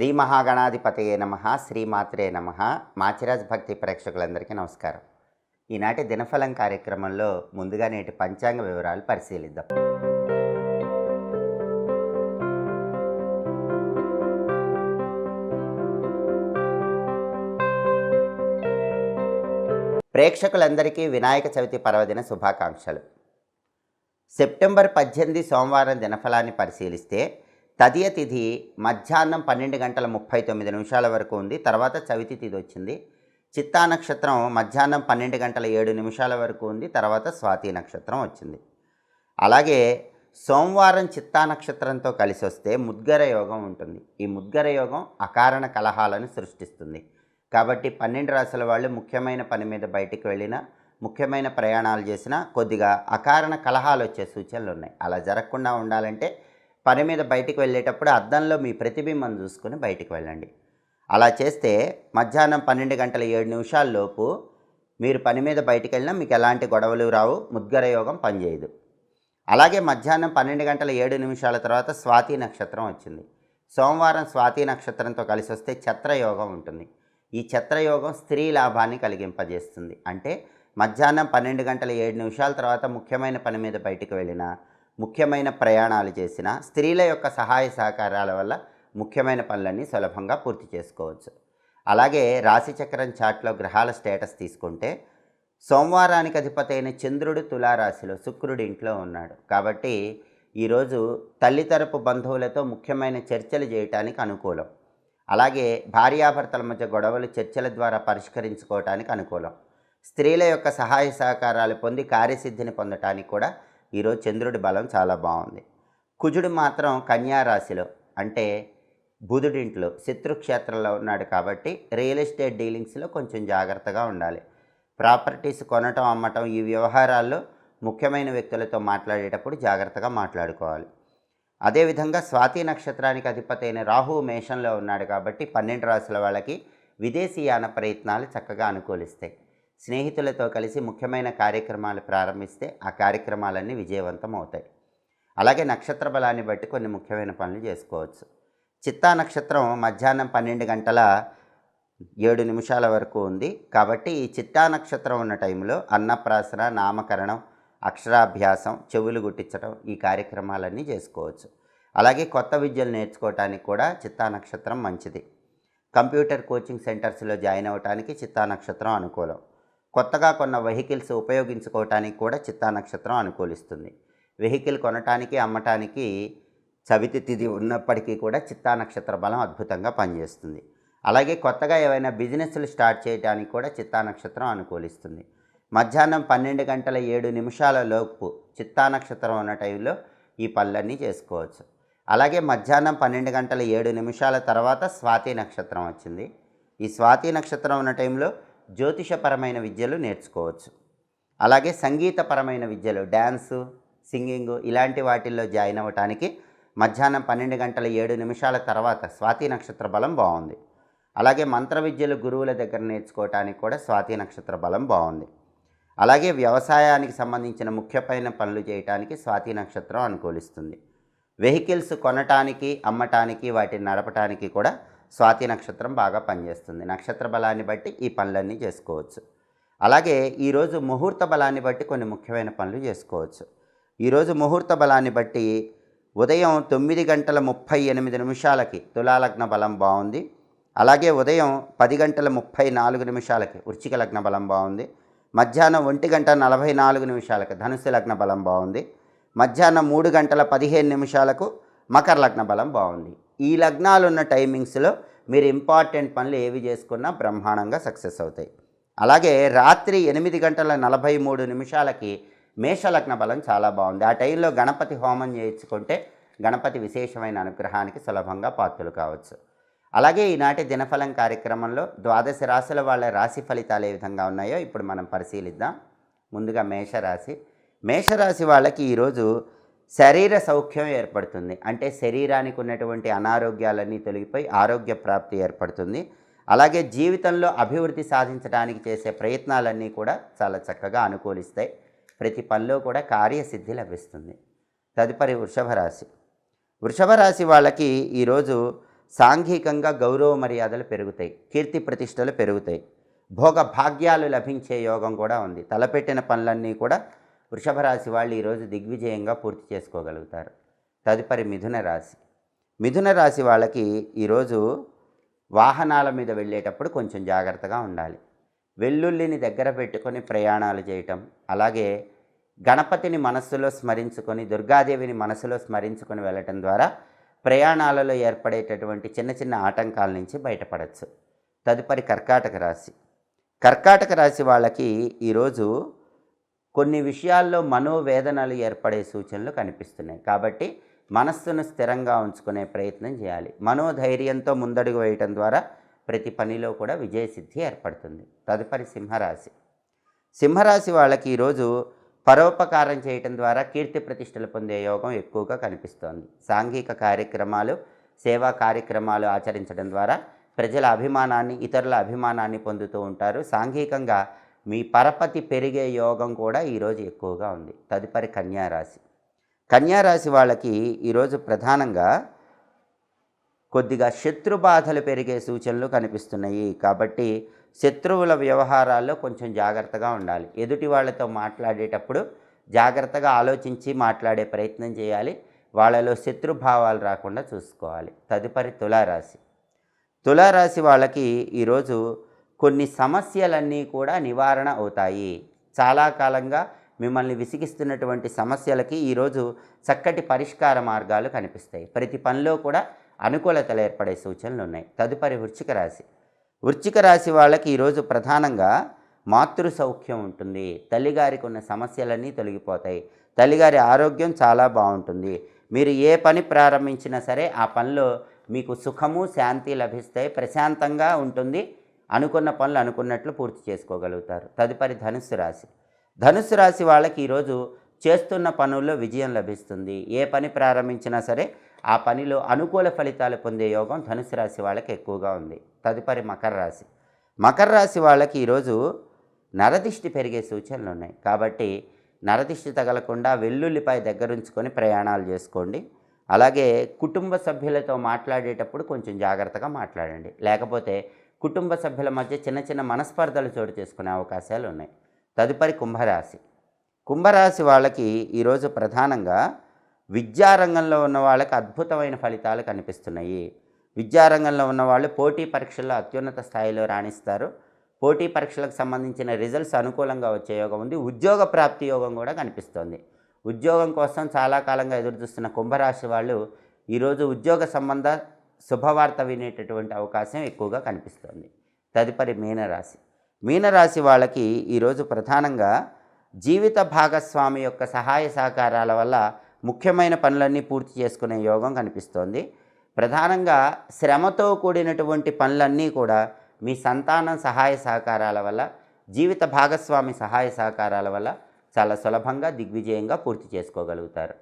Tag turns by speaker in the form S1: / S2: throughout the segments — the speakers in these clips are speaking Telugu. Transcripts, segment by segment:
S1: శ్రీ మహాగణాధిపతయే నమ శ్రీమాత్రే నమ. మాచిరాజ్ భక్తి ప్రేక్షకులందరికీ నమస్కారం. ఈనాటి దినఫలం కార్యక్రమంలో ముందుగా నేటి పంచాంగ వివరాలు పరిశీలిద్దాం. ప్రేక్షకులందరికీ వినాయక చవితి పర్వదిన శుభాకాంక్షలు. సెప్టెంబర్ పద్దెనిమిది సోమవారం దినఫలాన్ని పరిశీలిస్తే తదియ తిథి మధ్యాహ్నం పన్నెండు గంటల ముప్పై తొమ్మిది నిమిషాల వరకు ఉంది. తర్వాత చవితి తిథి వచ్చింది. చిత్తా నక్షత్రం మధ్యాహ్నం పన్నెండు గంటల ఏడు నిమిషాల వరకు ఉంది. తర్వాత స్వాతి నక్షత్రం వచ్చింది. అలాగే సోమవారం చిత్తా నక్షత్రంతో కలిసి వస్తే ముద్గర యోగం ఉంటుంది. ఈ ముద్గర యోగం అకారణ కలహాలను సృష్టిస్తుంది. కాబట్టి పన్నెండు రాశుల వాళ్ళు ముఖ్యమైన పని మీద బయటికి వెళ్ళినా ముఖ్యమైన ప్రయాణాలు చేసినా కొద్దిగా అకారణ కలహాలు వచ్చే సూచనలు ఉన్నాయి. అలా జరగకుండా ఉండాలంటే పని మీద బయటికి వెళ్ళేటప్పుడు అద్దంలో మీ ప్రతిబింబం చూసుకుని బయటికి వెళ్ళండి. అలా చేస్తే మధ్యాహ్నం పన్నెండు గంటల ఏడు నిమిషాల్లోపు మీరు పని మీద బయటికి వెళ్ళినా మీకు ఎలాంటి గొడవలు రావు ముద్గర యోగం పనిచేయదు. అలాగే మధ్యాహ్నం పన్నెండు గంటల ఏడు నిమిషాల తర్వాత స్వాతి నక్షత్రం వచ్చింది. సోమవారం స్వాతి నక్షత్రంతో కలిసి వస్తే ఛత్రయోగం ఉంటుంది. ఈ ఛత్రయోగం స్త్రీ లాభాన్ని కలిగింపజేస్తుంది. అంటే మధ్యాహ్నం పన్నెండు గంటల ఏడు నిమిషాల తర్వాత ముఖ్యమైన పని మీద బయటికి వెళ్ళినా ముఖ్యమైన ప్రయాణాలు చేసిన స్త్రీల యొక్క సహాయ సహకారాల వల్ల ముఖ్యమైన పనులన్నీ సులభంగా పూర్తి చేసుకోవచ్చు. అలాగే రాశిచక్రం చాట్లో గ్రహాల స్టేటస్ తీసుకుంటే సోమవారానికి అధిపతి అయిన చంద్రుడు తులారాశిలో శుక్రుడి ఇంట్లో ఉన్నాడు. కాబట్టి ఈరోజు తల్లి తరపు బంధువులతో ముఖ్యమైన చర్చలు చేయటానికి అనుకూలం. అలాగే భార్యాభర్తల మధ్య గొడవలు చర్చల ద్వారా పరిష్కరించుకోవటానికి అనుకూలం. స్త్రీల యొక్క సహాయ సహకారాలు పొంది కార్యసిద్ధిని పొందటానికి కూడా ఈరోజు చంద్రుడి బలం చాలా బాగుంది. కుజుడు మాత్రం కన్యా రాశిలో అంటే బుధుడింట్లో శత్రుక్షేత్రంలో ఉన్నాడు కాబట్టి రియల్ ఎస్టేట్ డీలింగ్స్లో కొంచెం జాగ్రత్తగా ఉండాలి. ప్రాపర్టీస్ కొనటం అమ్మటం ఈ వ్యవహారాల్లో ముఖ్యమైన వ్యక్తులతో మాట్లాడేటప్పుడు జాగ్రత్తగా మాట్లాడుకోవాలి. అదేవిధంగా స్వాతి నక్షత్రానికి అధిపతి అయిన రాహు మేషంలో ఉన్నాడు కాబట్టి పన్నెండు రాసుల వాళ్ళకి విదేశీయాన ప్రయత్నాలు చక్కగా అనుకూలిస్తాయి. స్నేహితులతో కలిసి ముఖ్యమైన కార్యక్రమాలు ప్రారంభిస్తే ఆ కార్యక్రమాలన్నీ విజయవంతం అవుతాయి అలాగే నక్షత్ర బలాన్ని బట్టి కొన్ని ముఖ్యమైన పనులు చేసుకోవచ్చు. చిత్తా నక్షత్రం మధ్యాహ్నం పన్నెండు గంటల ఏడు నిమిషాల వరకు ఉంది. కాబట్టి ఈ చిత్తా నక్షత్రం ఉన్న టైంలో అన్నప్రాసన నామకరణం అక్షరాభ్యాసం చెవులు గుట్టించడం ఈ కార్యక్రమాలన్నీ చేసుకోవచ్చు. అలాగే కొత్త విద్యలు నేర్చుకోవటానికి కూడా చిత్తా నక్షత్రం మంచిది. కంప్యూటర్ కోచింగ్ సెంటర్స్లో జాయిన్ అవ్వటానికి చిత్తా నక్షత్రం అనుకూలం. కొత్తగా కొన్న వెహికల్స్ ఉపయోగించుకోవటానికి కూడా చిత్తా నక్షత్రం అనుకూలిస్తుంది. వెహికల్ కొనటానికి అమ్మటానికి చవితి తిథి ఉన్నప్పటికీ కూడా చిత్తా నక్షత్ర బలం అద్భుతంగా పనిచేస్తుంది. అలాగే కొత్తగా ఏవైనా బిజినెస్లు స్టార్ట్ చేయడానికి కూడా చిత్తా నక్షత్రం అనుకూలిస్తుంది. మధ్యాహ్నం పన్నెండు గంటల ఏడు నిమిషాల లోపు చిత్తా నక్షత్రం ఉన్న టైంలో ఈ పనులన్నీ చేసుకోవచ్చు. అలాగే మధ్యాహ్నం పన్నెండు గంటల ఏడు నిమిషాల తర్వాత స్వాతి నక్షత్రం వచ్చింది. ఈ స్వాతి నక్షత్రం ఉన్న టైంలో జ్యోతిషపరమైన విద్యలు నేర్చుకోవచ్చు. అలాగే సంగీతపరమైన విద్యలు డ్యాన్సు సింగింగు ఇలాంటి వాటిల్లో జాయిన్ అవ్వటానికి మధ్యాహ్నం పన్నెండు గంటల ఏడు నిమిషాల తర్వాత స్వాతి నక్షత్ర బలం బాగుంది. అలాగే మంత్ర విద్యలు గురువుల దగ్గర నేర్చుకోవటానికి కూడా స్వాతి నక్షత్ర బలం బాగుంది. అలాగే వ్యవసాయానికి సంబంధించిన ముఖ్యమైన పనులు చేయటానికి స్వాతి నక్షత్రం అనుకూలిస్తుంది. వెహికల్స్ కొనటానికి అమ్మటానికి వాటిని నడపటానికి కూడా స్వాతి నక్షత్రం బాగా పనిచేస్తుంది. నక్షత్ర బలాన్ని బట్టి ఈ పనులన్నీ చేసుకోవచ్చు. అలాగే ఈరోజు ముహూర్త బలాన్ని బట్టి కొన్ని ముఖ్యమైన పనులు చేసుకోవచ్చు. ఈరోజు ముహూర్త బలాన్ని బట్టి ఉదయం తొమ్మిది గంటల ముప్పై ఎనిమిది నిమిషాలకి తులాలగ్న బలం బాగుంది. అలాగే ఉదయం పది గంటల ముప్పై నాలుగు నిమిషాలకి వృచ్చిక లగ్న బలం బాగుంది. మధ్యాహ్నం ఒంటి గంట నలభై నాలుగు నిమిషాలకి ధనుసు లగ్న బలం బాగుంది. మధ్యాహ్నం మూడు గంటల పదిహేను నిమిషాలకు మకర లగ్న బలం బాగుంది. ఈ లగ్నాలు ఉన్న టైమింగ్స్లో మీరు ఇంపార్టెంట్ పనులు ఏవి చేసుకున్నా బ్రహ్మాండంగా సక్సెస్ అవుతాయి. అలాగే రాత్రి ఎనిమిది గంటల నలభై మూడు నిమిషాలకి మేషలగ్న బలం చాలా బాగుంది. ఆ టైంలో గణపతి హోమం చేయించుకుంటే గణపతి విశేషమైన అనుగ్రహానికి సులభంగా పాత్రలు కావచ్చు. అలాగే ఈనాటి దినఫలం కార్యక్రమంలో ద్వాదశ రాశుల వాళ్ళ రాశి ఫలితాలు ఏ విధంగా ఉన్నాయో ఇప్పుడు మనం పరిశీలిద్దాం. ముందుగా మేషరాశి. మేషరాశి వాళ్ళకి ఈరోజు శరీర సౌఖ్యం ఏర్పడుతుంది. అంటే శరీరానికి ఉన్నటువంటి అనారోగ్యాలన్నీ తొలగిపోయి ఆరోగ్య ప్రాప్తి ఏర్పడుతుంది. అలాగే జీవితంలో అభివృద్ధి సాధించడానికి చేసే ప్రయత్నాలన్నీ కూడా చాలా చక్కగా అనుకూలిస్తాయి. ప్రతి పనిలో కూడా కార్యసిద్ధి లభిస్తుంది. తదుపరి వృషభ రాశి వృషభ రాశి వాళ్ళకి ఈరోజు సాంఘికంగా గౌరవ మర్యాదలు పెరుగుతాయి. కీర్తి ప్రతిష్టలు పెరుగుతాయి. భోగ భాగ్యాలు లభించే యోగం కూడా ఉంది. తలపెట్టిన పనులన్నీ కూడా వృషభ రాశి వాళ్ళు ఈరోజు దిగ్విజయంగా పూర్తి చేసుకోగలుగుతారు. తదుపరి మిథున రాశి. మిథున రాశి వాళ్ళకి ఈరోజు వాహనాల మీద వెళ్ళేటప్పుడు కొంచెం జాగ్రత్తగా ఉండాలి. వెల్లుల్లిని దగ్గర పెట్టుకొని ప్రయాణాలు చేయటం అలాగే గణపతిని మనస్సులో స్మరించుకొని దుర్గాదేవిని మనసులో స్మరించుకొని వెళ్ళటం ద్వారా ప్రయాణాలలో ఏర్పడేటటువంటి చిన్న చిన్న ఆటంకాల నుంచి బయటపడవచ్చు తదుపరి కర్కాటక రాశి. కర్కాటక రాశి వాళ్ళకి ఈరోజు కొన్ని విషయాల్లో మనోవేదనలు ఏర్పడే సూచనలు కనిపిస్తున్నాయి. కాబట్టి మనస్సును స్థిరంగా ఉంచుకునే ప్రయత్నం చేయాలి. మనోధైర్యంతో ముందడుగు వేయటం ద్వారా ప్రతి పనిలో కూడా విజయసిద్ధి ఏర్పడుతుంది. తదుపరి సింహరాశి. సింహరాశి వాళ్ళకి ఈరోజు పరోపకారం చేయటం ద్వారా కీర్తి ప్రతిష్టలు పొందే యోగం ఎక్కువగా కనిపిస్తోంది. సాంఘిక కార్యక్రమాలు సేవా కార్యక్రమాలు ఆచరించడం ద్వారా ప్రజల అభిమానాన్ని ఇతరుల అభిమానాన్ని పొందుతూ ఉంటారు. సాంఘికంగా మీ పరపతి పెరిగే యోగం కూడా ఈరోజు ఎక్కువగా ఉంది. తదుపరి కన్యారాశి. కన్యారాశి వాళ్ళకి ఈరోజు ప్రధానంగా కొద్దిగా శత్రు బాధలు పెరిగే సూచనలు కనిపిస్తున్నాయి. కాబట్టి శత్రువుల వ్యవహారాల్లో కొంచెం జాగ్రత్తగా ఉండాలి. ఎదుటి వాళ్ళతో మాట్లాడేటప్పుడు జాగ్రత్తగా ఆలోచించి మాట్లాడే ప్రయత్నం చేయాలి. వాళ్ళలో శత్రుభావాలు రాకుండా చూసుకోవాలి. తదుపరి తులారాశి. తులారాశి వాళ్ళకి ఈరోజు కొన్ని సమస్యలన్నీ కూడా నివారణ అవుతాయి. చాలా కాలంగా మిమ్మల్ని విసిగిస్తున్నటువంటి సమస్యలకి ఈరోజు చక్కటి పరిష్కార మార్గాలు కనిపిస్తాయి. ప్రతి పనిలో కూడా అనుకూలతలు ఏర్పడే సూచనలు ఉన్నాయి. తదుపరి వృచ్చిక రాశి. వృచ్చిక రాశి వాళ్ళకి ఈరోజు ప్రధానంగా మాతృ సౌఖ్యం ఉంటుంది. తల్లిగారికి ఉన్న సమస్యలన్నీ తొలగిపోతాయి. తల్లిగారి ఆరోగ్యం చాలా బాగుంటుంది. మీరు ఏ పని ప్రారంభించినా సరే ఆ పనిలో మీకు సుఖము శాంతి లభిస్తాయి. ప్రశాంతంగా ఉంటుంది. అనుకున్న పనులు అనుకున్నట్లు పూర్తి చేసుకోగలుగుతారు. తదుపరి ధనుస్సు రాశి. ధనుస్సు రాశి వాళ్ళకి ఈరోజు చేస్తున్న పనుల్లో విజయం లభిస్తుంది. ఏ పని ప్రారంభించినా సరే ఆ పనిలో అనుకూల ఫలితాలు పొందే యోగం ధనుసు రాశి వాళ్ళకి ఎక్కువగా ఉంది. తదుపరి మకర రాశి. మకర రాశి వాళ్ళకి ఈరోజు నరదిష్టి పెరిగే సూచనలు ఉన్నాయి. కాబట్టి నరదిష్టి తగలకుండా వెల్లుల్లిపై దగ్గరుంచుకొని ప్రయాణాలు చేసుకోండి. అలాగే కుటుంబ సభ్యులతో మాట్లాడేటప్పుడు కొంచెం జాగ్రత్తగా మాట్లాడండి. లేకపోతే కుటుంబ సభ్యుల మధ్య చిన్న చిన్న మనస్పర్ధలు చోటు చేసుకునే అవకాశాలు ఉన్నాయి. తదుపరి కుంభరాశి. కుంభరాశి వాళ్ళకి ఈరోజు ప్రధానంగా విద్యారంగంలో ఉన్న వాళ్ళకి అద్భుతమైన ఫలితాలు కనిపిస్తున్నాయి. విద్యారంగంలో ఉన్న వాళ్ళు పోటీ పరీక్షల్లో అత్యున్నత స్థాయిలో రాణిస్తారు. పోటీ పరీక్షలకు సంబంధించిన రిజల్ట్స్ అనుకూలంగా వచ్చే యోగం ఉంది. ఉద్యోగ ప్రాప్తి యోగం కూడా కనిపిస్తోంది. ఉద్యోగం కోసం చాలా కాలంగా ఎదురుచూస్తున్న కుంభరాశి వాళ్ళు ఈరోజు ఉద్యోగ సంబంధ శుభవార్త వినేటటువంటి అవకాశం ఎక్కువగా కనిపిస్తుంది. తదుపరి మీనరాశి. మీనరాశి వాళ్ళకి ఈరోజు ప్రధానంగా జీవిత భాగస్వామి యొక్క సహాయ సహకారాల వల్ల ముఖ్యమైన పనులన్నీ పూర్తి చేసుకునే యోగం కనిపిస్తోంది. ప్రధానంగా శ్రమతో కూడినటువంటి పనులన్నీ కూడా మీ సంతానం సహాయ సహకారాల వల్ల జీవిత భాగస్వామి సహాయ సహకారాల వల్ల చాలా సులభంగా దిగ్విజయంగా పూర్తి చేసుకోగలుగుతారు.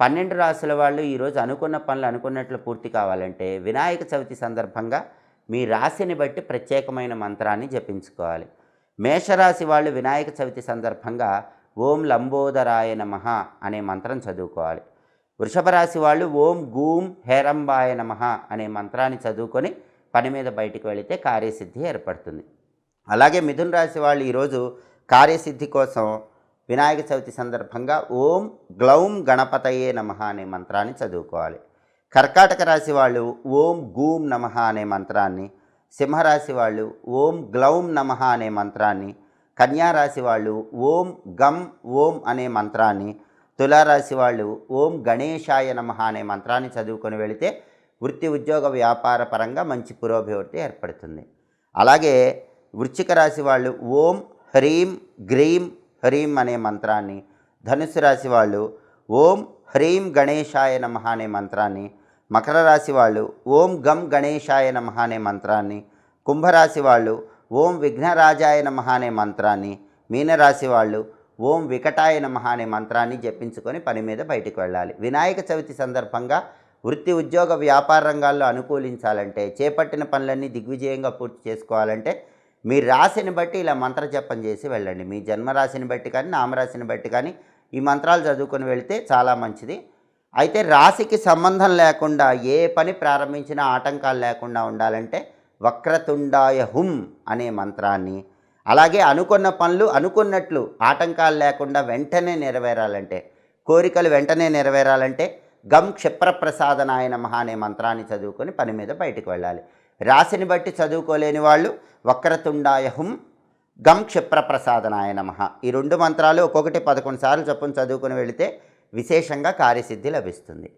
S1: పన్నెండు రాసుల వాళ్ళు ఈరోజు అనుకున్న పనులు అనుకున్నట్లు పూర్తి కావాలంటే వినాయక చవితి సందర్భంగా మీ రాశిని బట్టి ప్రత్యేకమైన మంత్రాన్ని జపించుకోవాలి. మేషరాశి వాళ్ళు వినాయక చవితి సందర్భంగా ఓం లంబోదరాయ నమః అనే మంత్రం చదువుకోవాలి. వృషభ రాశి వాళ్ళు ఓం గూం హేరంబాయ నమః అనే మంత్రాన్ని చదువుకొని పని మీద బయటికి వెళితే కార్యసిద్ధి ఏర్పడుతుంది. అలాగే మిథున రాశి వాళ్ళు ఈరోజు కార్యసిద్ధి కోసం వినాయక చవితి సందర్భంగా ఓం గ్లౌం గణపతయే నమః అనే మంత్రాన్ని చదువుకోవాలి. కర్కాటక రాశి వాళ్ళు ఓం గూం నమః అనే మంత్రాన్ని సింహరాశి వాళ్ళు ఓం గ్లౌం నమః అనే మంత్రాన్ని కన్యారాశి వాళ్ళు ఓం గం ఓం అనే మంత్రాన్ని తులారాశి వాళ్ళు ఓం గణేశాయ నమః అనే మంత్రాన్ని చదువుకొని వెళితే వృత్తి ఉద్యోగ వ్యాపార పరంగా మంచి పురోభివృద్ధి ఏర్పడుతుంది. అలాగే వృశ్చిక రాశి వాళ్ళు ఓం హ్రీం గ్రీం హ్రీం అనే మంత్రాన్ని. ధనుసు రాశి వాళ్ళు ఓం హ్రీం గణేశాయ నమః అనే మంత్రాన్ని. మకర రాశి వాళ్ళు ఓం గం గణేశాయ నమః అనే మంత్రాన్ని. కుంభరాశి వాళ్ళు ఓం విఘ్నరాజాయ నమః అనే మంత్రాన్ని. మీనరాశి వాళ్ళు ఓం వికటాయ నమః అనే మంత్రాన్ని జపించుకొని పని మీద బయటికి వెళ్ళాలి. వినాయక చవితి సందర్భంగా వృత్తి ఉద్యోగ వ్యాపార రంగాల్లో అనుకూలించాలంటే చేపట్టిన పనులన్నీ దిగ్విజయంగా పూర్తి చేసుకోవాలంటే మీ రాశిని బట్టి ఇలా మంత్ర జపం చేసి వెళ్ళండి. మీ జన్మరాశిని బట్టి కానీ నామరాశిని బట్టి కానీ ఈ మంత్రాలు చదువుకొని వెళితే చాలా మంచిది. అయితే రాశికి సంబంధం లేకుండా ఏ పని ప్రారంభించినా ఆటంకాలు లేకుండా ఉండాలంటే వక్రతుండాయ హుం అనే మంత్రాన్ని అలాగే అనుకున్న పనులు అనుకున్నట్లు ఆటంకాలు లేకుండా వెంటనే నెరవేరాలంటే కోరికలు వెంటనే నెరవేరాలంటే గం క్షిప్రప్రసాదనాయ నమ అనే మంత్రాన్ని చదువుకొని పని మీద బయటకు వెళ్ళాలి. రాశిని బట్టి చదువుకోలేని వాళ్ళు వక్రతుండాయహుం గం క్షిప్రప్రసాదనాయ నమః. ఈ రెండు మంత్రాలు ఒక్కొక్కటి పదకొండు సార్లు చొప్పున చదువుకుని వెళితే విశేషంగా కార్యసిద్ధి లభిస్తుంది.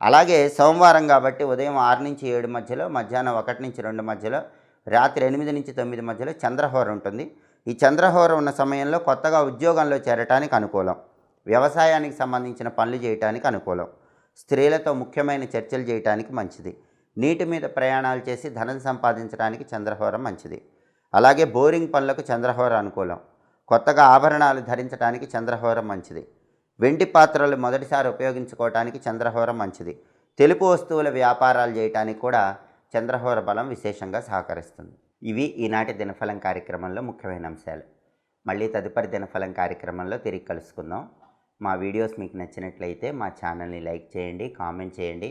S1: అలాగే సోమవారం కాబట్టి ఉదయం ఆరు నుంచి ఏడు మధ్యలో మధ్యాహ్నం ఒకటి నుంచి రెండు మధ్యలో రాత్రి ఎనిమిది నుంచి తొమ్మిది మధ్యలో చంద్రహోర ఉంటుంది. ఈ చంద్రహోర ఉన్న సమయంలో కొత్తగా ఉద్యోగంలో చేరటానికి అనుకూలం. వ్యవసాయానికి సంబంధించిన పనులు చేయటానికి అనుకూలం. స్త్రీలతో ముఖ్యమైన చర్చలు చేయటానికి మంచిది. నీటి మీద ప్రయాణాలు చేసి ధనం సంపాదించడానికి చంద్రహోరం మంచిది. అలాగే బోరింగ్ పనులకు చంద్రహోర అనుకూలం. కొత్తగా ఆభరణాలు ధరించడానికి చంద్రహోరం మంచిది. వెండి పాత్రలు మొదటిసారి ఉపయోగించుకోవటానికి చంద్రహోరం మంచిది. తెలుపు వస్తువుల వ్యాపారాలు చేయటానికి కూడా చంద్రహోర బలం విశేషంగా సహకరిస్తుంది. ఇవి ఈనాటి దినఫలం కార్యక్రమంలో ముఖ్యమైన అంశాలు. మళ్ళీ తదుపరి దినఫలం కార్యక్రమంలో తిరిగి కలుసుకుందాం. మా వీడియోస్ మీకు నచ్చినట్లయితే మా ఛానల్ని లైక్ చేయండి కామెంట్ చేయండి.